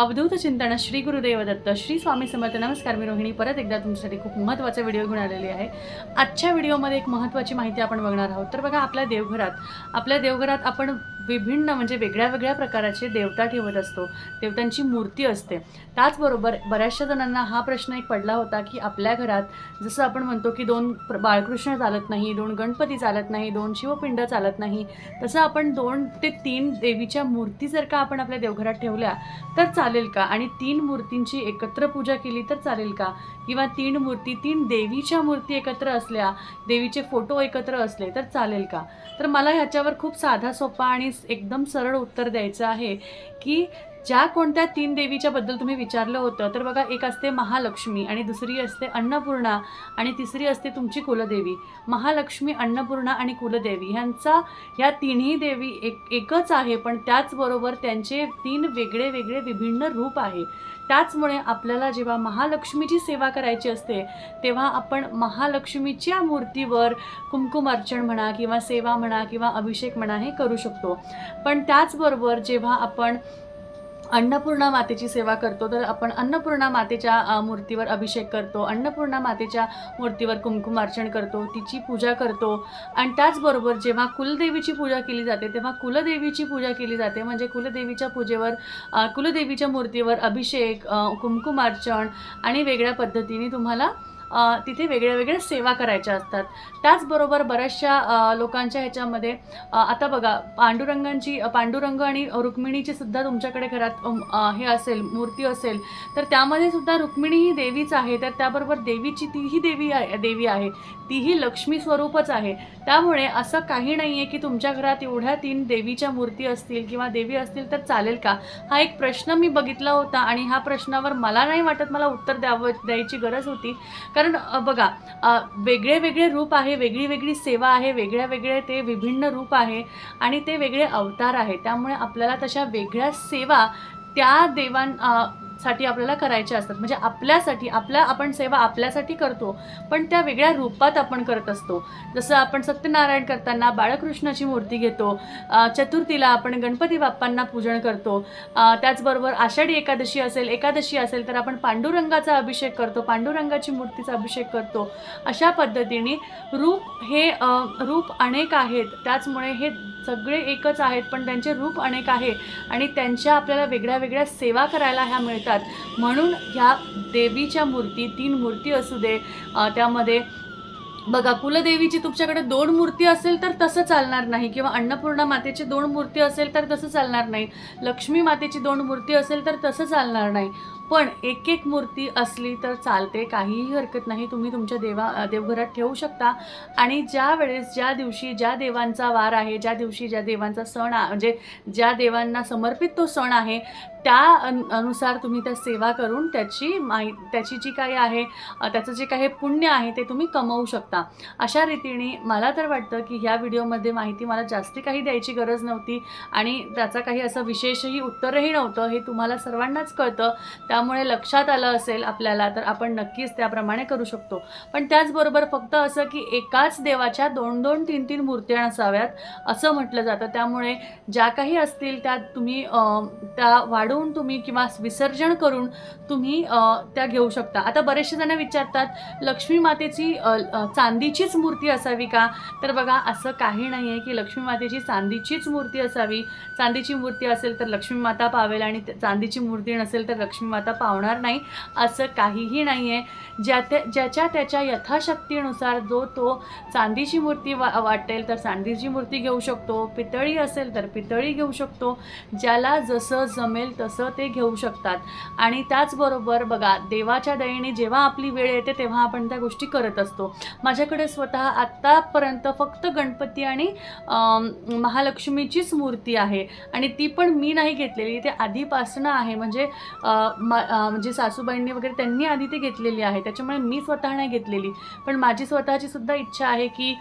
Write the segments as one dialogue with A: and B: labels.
A: अवधूत चिंतन श्री गुरुदेव दत्त श्री स्वामी समर्थ. नमस्कार मी रोहिणी. परत एकदा तुमच्यासाठी खूप महत्त्वाचा व्हिडिओ घेऊन आलेली आहे. आजच्या व्हिडिओमध्ये एक महत्त्वाची माहिती आपण बघणार आहोत. तर बघा आपल्या देवघरात आपल्या देवघरात आपण विभिन्न म्हणजे वेगळ्या वेगळ्या प्रकाराचे देवता ठेवत असतो देवतांची मूर्ती असते. त्याचबरोबर बऱ्याचशा जणांना हा प्रश्न एक पडला होता की आपल्या घरात जसं आपण म्हणतो की दोन बाळकृष्ण चालत नाही दोन गणपती चालत नाही दोन शिवपिंड चालत नाही तसं आपण दोन ते तीन देवीच्या मूर्ती जर का आपण आपल्या देवघरात ठेवल्या तर चालेल का? आणि तीन मूर्तींची एकत्र पूजा केली तर चालेल का? किंवा तीन मूर्ती तीन देवीच्या मूर्ती एकत्र असल्या देवीचे फोटो एकत्र असले तर चालेल का? तर मला ह्याच्यावर खूप साधा सोपा आणि एकदम सरळ उत्तर द्यायचं आहे की ज्या कोणत्या तीन देवीच्या बद्दल तुम्ही विचारलं होतं तर बघा एक असते महालक्ष्मी आणि दुसरी असते अन्नपूर्णा आणि तिसरी असते तुमची कुलदेवी. महालक्ष्मी अन्नपूर्णा आणि कुलदेवी ह्यांचा ह्या तिन्ही देवी एक एकच आहे पण त्याचबरोबर त्यांचे तीन वेगळे वेगळे विभिन्न रूप आहे. त्याचमुळे आपल्याला जेव्हा महालक्ष्मीची सेवा करायची असते तेव्हा आपण महालक्ष्मीच्या मूर्तीवर कुमकुम अर्चन म्हणा किंवा सेवा म्हणा किंवा अभिषेक म्हणा हे करू शकतो. पण त्याचबरोबर जेव्हा आपण अन्नपूर्णा मातेची सेवा करतो तर आपण अन्नपूर्णा मातेच्या मूर्तीवर अभिषेक करतो. अन्नपूर्णा मातेच्या मूर्तीवर कुमकुमार्चन करतो तिची पूजा करतो. आणि त्याचबरोबर जेव्हा कुलदेवीची पूजा केली जाते तेव्हा कुलदेवीची पूजा केली जाते. म्हणजे कुलदेवीच्या पूजेवर कुलदेवीच्या मूर्तीवर अभिषेक अ, कुमकुमार्चन आणि वेगळ्या पद्धतीने तुम्हाला तिथे वेगळ्या वेगळ्या सेवा करायच्या असतात. त्याचबरोबर बऱ्याचशा लोकांच्या ह्याच्यामध्ये आता बघा पांडुरंगांची पांडुरंग आणि रुक्मिणीची सुद्धा तुमच्याकडे घरात हे असेल मूर्ती असेल तर त्यामध्ये सुद्धा रुक्मिणी ही देवीच आहे. तर त्याबरोबर देवीची तीही देवी आहे देवी आहे. तीही लक्ष्मी स्वरूपच आहे. त्यामुळे असं काही नाही आहे की तुमच्या घरात एवढ्या तीन देवीच्या मूर्ती असतील किंवा देवी असतील तर चालेल का? हा एक प्रश्न मी बघितला होता आणि ह्या प्रश्नावर मला नाही वाटत मला उत्तर द्यावं द्यायची गरज होती. कारण बघा वेगळे वेगळे रूप आहे वेगळी वेगळी सेवा आहे वेगळ्या वेगळे ते विभिन्न रूप आहे आणि ते वेगळे अवतार आहे त्यामुळे आपल्याला तशा वेगळ्या सेवा त्या देवां साठी आपल्याला करायच्या असतात. म्हणजे आपल्यासाठी आपल्या आपण सेवा आपल्यासाठी करतो पण त्या वेगळ्या रूपात आपण करत असतो. जसं आपण सत्यनारायण करताना बाळकृष्णाची मूर्ती घेतो चतुर्थीला आपण गणपती बाप्पांना पूजन करतो त्याचबरोबर आषाढी एकादशी असेल एकादशी असेल तर आपण पांडुरंगाचा अभिषेक करतो पांडुरंगाची मूर्तीचा अभिषेक करतो. अशा पद्धतीने रूप हे रूप अनेक आहेत. त्याचमुळे हे सगळे एकच आहेत पण त्यांचे रूप अनेक आहे आणि त्यांच्या आपल्याला वेगळ्या वेगळ्या सेवा करायला ह्या मिळतात. म्हणून ह्या देवीच्या मूर्ती तीन मूर्ती असू दे त्यामध्ये बघा कुलदेवीची तुमच्याकडे दोन मूर्ती असेल तर तसं चालणार नाही किंवा अन्नपूर्णा मातेची दोन मूर्ती असेल तर तसं चालणार नाही. लक्ष्मी मातेची दोन मूर्ती असेल तर तसं चालणार नाही. पण एक एक मूर्ती असली तर चालते काहीही हरकत नाही. तुम्ही तुमच्या देवा देवघरात ठेवू शकता. आणि ज्या वेळेस ज्या दिवशी ज्या देवांचा वार आहे ज्या दिवशी ज्या देवांचा सण म्हणजे ज्या देवांना समर्पित तो सण आहे त्या अनुसार तुम्ही त्या सेवा करून त्याची माहि त्याची जी काही आहे त्याचं जे काही पुण्य आहे ते तुम्ही कमवू शकता. अशा रीतीने मला तर वाटतं की ह्या व्हिडिओमध्ये माहिती मला जास्ती काही द्यायची गरज नव्हती आणि त्याचा काही असं विशेषही उत्तरही नव्हतं हे तुम्हाला सर्वांनाच कळतं. त्या त्यामुळे लक्षात आलं असेल आपल्याला तर आपण नक्कीच त्याप्रमाणे करू शकतो. पण त्याचबरोबर फक्त असं की एकाच देवाच्या दोन दोन तीन तीन मूर्त्या नसाव्यात असं म्हटलं जातं. त्यामुळे ज्या काही असतील त्या तुम्ही त्या वाढवून तुम्ही किंवा विसर्जन करून तुम्ही त्या घेऊ शकता. आता बरेचसे जण विचारतात लक्ष्मी मातेची चांदीचीच मूर्ती असावी का? तर बघा असं काही नाही आहे की लक्ष्मी मातेची चांदीचीच मूर्ती असावी. चांदीची मूर्ती असेल तर लक्ष्मी माता पावेल आणि चांदीची मूर्ती नसेल तर लक्ष्मी माता पावणार नाही असं काहीही नाही आहे ज्या त्या ज्याच्या त्याच्या यथाशक्तीनुसार जो तो चांदीची मूर्ती वा वाटेल तर चांदीची मूर्ती घेऊ शकतो. पितळी असेल तर पितळी घेऊ शकतो. ज्याला जसं जमेल तसं ते घेऊ शकतात. आणि त्याचबरोबर बघा देवाच्या दयेने जेव्हा आपली वेळ येते तेव्हा आपण त्या गोष्टी करत असतो. माझ्याकडे स्वतः आत्तापर्यंत फक्त गणपती आणि महालक्ष्मीचीच मूर्ती आहे. आणि ती पण मी नाही घेतलेली. ते आधीपासनं आहे. म्हणजे म- म्हणजे सासूबाईंनी वगैरे त्यांनी आधी ते घेतलेली आहे. त्याच्यामुळे मी स्वतः नाही घेतलेली. पण माझी स्वतःची सुद्धा इच्छा आहे की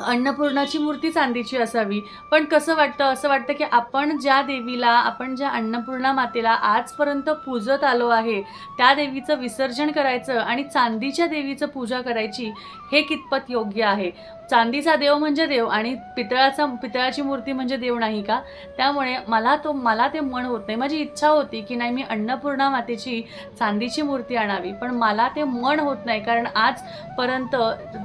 A: अन्नपूर्णाची मूर्ती चांदीची असावी. पण कसं वाटतं? असं वाटतं की आपण ज्या देवीला आपण ज्या अन्नपूर्णा मातेला आजपर्यंत पूजत आलो आहे त्या देवीचं विसर्जन करायचं आणि चांदीच्या देवीचं पूजा करायची हे कितपत योग्य आहे? चांदीचा देव म्हणजे देव आणि पितळाचा पितळाची मूर्ती म्हणजे देव नाही का? त्यामुळे मला तो मला ते मन होत नाही. माझी इच्छा होती की नाही मी अन्नपूर्णा मातेची चांदीची मूर्ती आणावी. पण मला ते मन होत नाही. कारण आजपर्यंत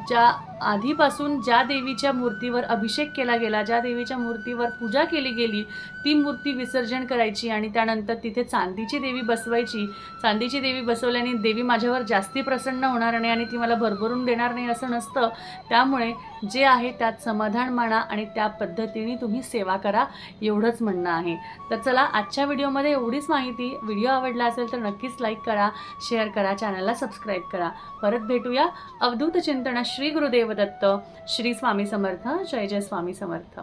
A: ज्या आधीपासून ज्या देवीच्या मूर्तीवर अभिषेक केला गेला ज्या देवीच्या मूर्तीवर पूजा केली गेली ती मूर्ती विसर्जन करायची आणि त्यानंतर तिथे चांदीची देवी बसवायची. चांदीची देवी बसवल्याने देवी माझ्यावर जास्ती प्रसन्न होणार नाही आणि ती मला भरभरून देणार नाही असं नसतं. त्यामुळे जे आहे त्यात समाधान माना आणि त्या पद्धतीने तुम्ही सेवा करा एवढंच म्हणणं आहे. तर चला आजच्या व्हिडिओमध्ये एवढीच माहिती. व्हिडिओ आवडला असेल तर नक्कीच लाईक करा शेअर करा चॅनलला सबस्क्राईब करा. परत भेटूया अवधूत चिंतना श्री गुरुदेव दत्त. श्री स्वामी समर्थ. जय जय स्वामी समर्थ.